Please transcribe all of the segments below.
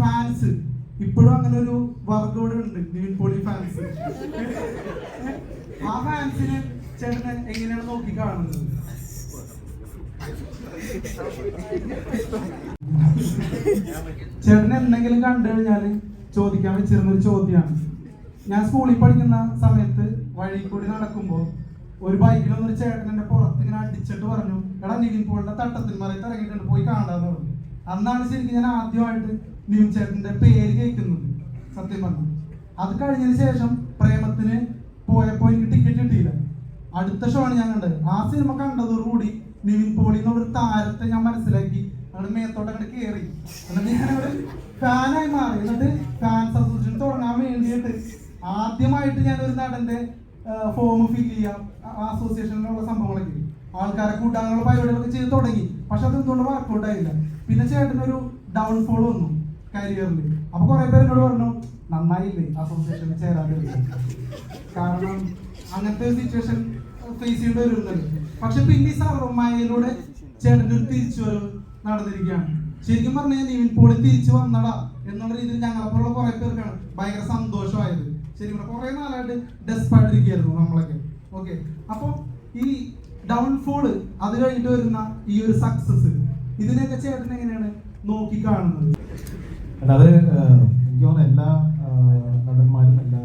Fans ഇപ്പോഴും അങ്ങനെ ഒരു വർഗ് ഉണ്ട് നിവിൻ പോളി ഫാൻസ് ആ ഫാൻസിന് ചേട്ടനെ എങ്ങനെയാണ് നോക്കി കാണുന്നത്? ചേട്ടൻ എന്തെങ്കിലും കണ്ടു കഴിഞ്ഞാൽ ചോദിക്കാൻ വെച്ചിരുന്ന ഒരു ചോദ്യമാണ് ഞാൻ സ്കൂളിൽ പഠിക്കുന്ന സമയത്ത് വഴി കൂടി നടക്കുമ്പോൾ ഒരു ബൈക്കിൽ ഒന്നൊരു ചേട്ടൻ എന്റെ പുറത്ത് ഇങ്ങനെ അടിച്ചിട്ട് പറഞ്ഞു എടാ നിവിൻ പോളിന്റെ തട്ടത്തിന് മറിയത്ത് ഇറങ്ങിയിട്ടുണ്ട് പോയി കാണാന്ന് പറഞ്ഞു. അന്നാണ് ശരിക്കും ഞാൻ ആദ്യമായിട്ട് നിവിൻ ചേട്ടന്റെ പേര് കേൾക്കുന്നത് സത്യം പറഞ്ഞു. അത് കഴിഞ്ഞതിന് ശേഷം പ്രേമത്തിന് പോയപ്പോ എനിക്ക് ടിക്കറ്റ് കിട്ടിയില്ല. അടുത്ത ഷോ ആണ് ഞാൻ കണ്ടത്. ആ സിനിമ കണ്ടതോടുകൂടി നിവിൻ പോളി എന്നുള്ള ഒരു താരത്തെ ഞാൻ മനസ്സിലാക്കി. അവിടെ മേത്തോട്ട് അങ്ങോട്ട് കയറി എന്നിട്ട് ഫാനായി മാറി. എന്നിട്ട് ഫാൻസ് അസോസിയേഷൻ തുടങ്ങാൻ വേണ്ടിയിട്ട് ആദ്യമായിട്ട് ഞാൻ ഒരു നടന്റെ ഫോം ഫിൽ ചെയ്യാം. അസോസിയേഷനിലുള്ള സംഭവങ്ങളൊക്കെ. ആൾക്കാരെ കൂട്ടാനുള്ള പരിപാടികളൊക്കെ ചെയ്ത് തുടങ്ങി. പക്ഷെ അത് എന്തുകൊണ്ട് വർക്കൗട്ട് ആയില്ല? പിന്നെ ചേട്ടനൊരു ഡൗൺഫോൾ വന്നു. കരിയറിൽ അപ്പൊ കുറെ പേര് എന്നോട് പറഞ്ഞു നന്നായില്ലേ അസോസിയേഷനിൽ ചേരാതെ കാരണം അങ്ങനത്തെ ഒരു സിറ്റുവേഷൻ ഫേസ് ചെയ്യേണ്ടി വരുന്നത് പക്ഷെ പിന്നെ സർവമായയിലൂടെ ചേട്ടന്റെ ഒരു തിരിച്ചുവരവ് നടന്നിരിക്കുകയാണ്. ശരിക്കും പറഞ്ഞാൽ നിവിൻ പോളി തിരിച്ചു വന്നടാ എന്നുള്ള രീതിയിൽ ഞങ്ങളെപ്പോലുള്ള കുറെ പേർക്കാണ് ഭയങ്കര സന്തോഷമായത്. ശരിക്കും കുറെ നാളായിട്ട് ഡെസ്പായിട്ടിരിക്കുകയായിരുന്നു നമ്മളൊക്കെ. ഓക്കെ അപ്പോൾ ഈ ഡൗൺഫോൾ അത് കഴിഞ്ഞിട്ട് വരുന്ന ഈ ഒരു സക്സസ് ഇതിനൊക്കെ ചേട്ടൻ എങ്ങനെയാണ് നോക്കി കാണുന്നത് അല്ലാതെ ഏഹ്, എനിക്ക് തോന്നുന്നു എല്ലാ നടന്മാരും എല്ലാ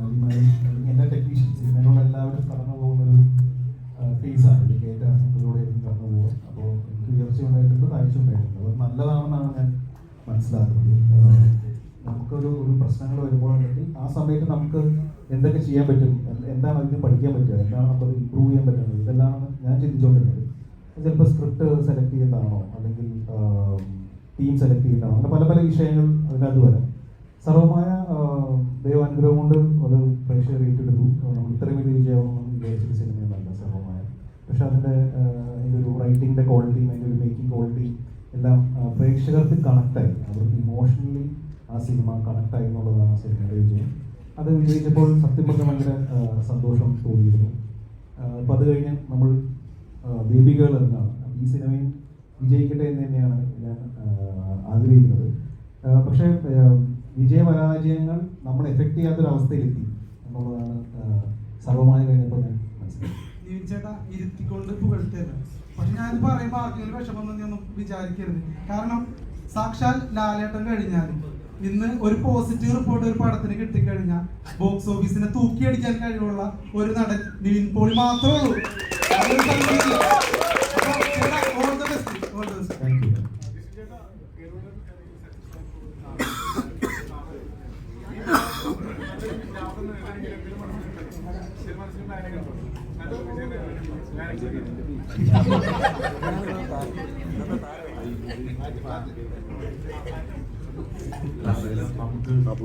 നടിമാരും അല്ലെങ്കിൽ എല്ലാ ടെക്നീഷ്യൻസ് ഇങ്ങനെയുള്ള എല്ലാവരും കടന്നു പോകുന്നൊരു ഫേസാണ് ഇത് കേട്ട അസംബ്ലിലൂടെ എനിക്ക് കടന്നു പോകുക. അപ്പോൾ എനിക്ക് ഉയർച്ച ഉണ്ടായിട്ടുണ്ട് താഴ്ച ഉണ്ടായിട്ടുണ്ട്. അത് നല്ലതാണെന്നാണ് ഞാൻ മനസ്സിലാക്കുന്നത്. നമുക്കൊരു ഒരു പ്രശ്നങ്ങൾ വരുമ്പോൾ അല്ലെങ്കിൽ ആ സമയത്ത് നമുക്ക് എന്തൊക്കെ ചെയ്യാൻ പറ്റും എന്ത് എന്താണ് അതിന് പഠിക്കാൻ പറ്റുക എന്താണ് നമുക്ക് ഇമ്പ്രൂവ് ചെയ്യാൻ പറ്റുന്നത് ഇതെല്ലാം ഞാൻ ചിന്തിച്ചുകൊണ്ടിരുന്നത്. ചിലപ്പോൾ സ്ക്രിപ്റ്റ് സെലക്ട് ചെയ്യുന്നതാണോ അല്ലെങ്കിൽ ടീം സെലക്ട് ചെയ്യുന്നതാണോ അങ്ങനെ പല പല വിഷയങ്ങൾ അതിനകത്ത് വരാം. സർവമായ ദൈവാനുഗ്രഹം കൊണ്ട് അത് പ്രേക്ഷകർ ഏറ്റെടുത്തു. നമ്മൾ ഇത്രയും വലിയ വിജയമാണെന്ന് വിചാരിച്ചൊരു സിനിമയൊന്നല്ല സർവമായ. പക്ഷെ അതിന്റെ അതിന്റെ ഒരു റൈറ്റിങ്ങിന്റെ ക്വാളിറ്റിയും അതിന്റെ ഒരു മേക്കിംഗ് ക്വാളിറ്റി എല്ലാം പ്രേക്ഷകർക്ക് കണക്റ്റായി അവർക്ക് ഇമോഷണലി ആ സിനിമ കണക്റ്റായി എന്നുള്ളതാണ് ആ സിനിമയുടെ വിജയം. അത് വിജയിച്ചപ്പോൾ സത്യം പറഞ്ഞാൽ ഭയങ്കര സന്തോഷം തോന്നിയിരുന്നു. അപ്പോൾ അത് കഴിഞ്ഞ് നമ്മൾ ദീപികകൾ എന്നാണ്. ഈ സിനിമയും വിജയിക്കട്ടെ എന്ന് തന്നെയാണ് ഞാൻ ആഗ്രഹിക്കുന്നത്. പക്ഷേ വിജയപരാജയങ്ങൾ നമ്മൾ എഫക്റ്റ് ചെയ്യാത്തൊരവസ്ഥയിലെത്തി എന്നുള്ളതാണ് സർവമായി കഴിഞ്ഞപ്പോൾ ഞാൻ മനസ്സിലാക്കി ചേട്ടാ ഇരുത്തിക്കൊണ്ട് പുകഴ്ത്തല്ല പക്ഷെ ഞാൻ പറയുമ്പോൾ ആർക്കെങ്കിലും വിഷമം ഒന്നും വിചാരിക്കരുത്. കാരണം സാക്ഷാൽ ലാലേട്ടൻ കഴിഞ്ഞാൽ ഇന്ന് ഒരു പോസിറ്റീവ് റിപ്പോർട്ട് ഒരു പടത്തിന് കിട്ടിക്കഴിഞ്ഞാൽ ബോക്സ് ഓഫീസിനെ തൂക്കിയടിക്കാൻ കഴിവുള്ള ഒരു നടൻ നിവിൻ പോളി മാത്രമേ ഉള്ളൂ. നമുക്ക്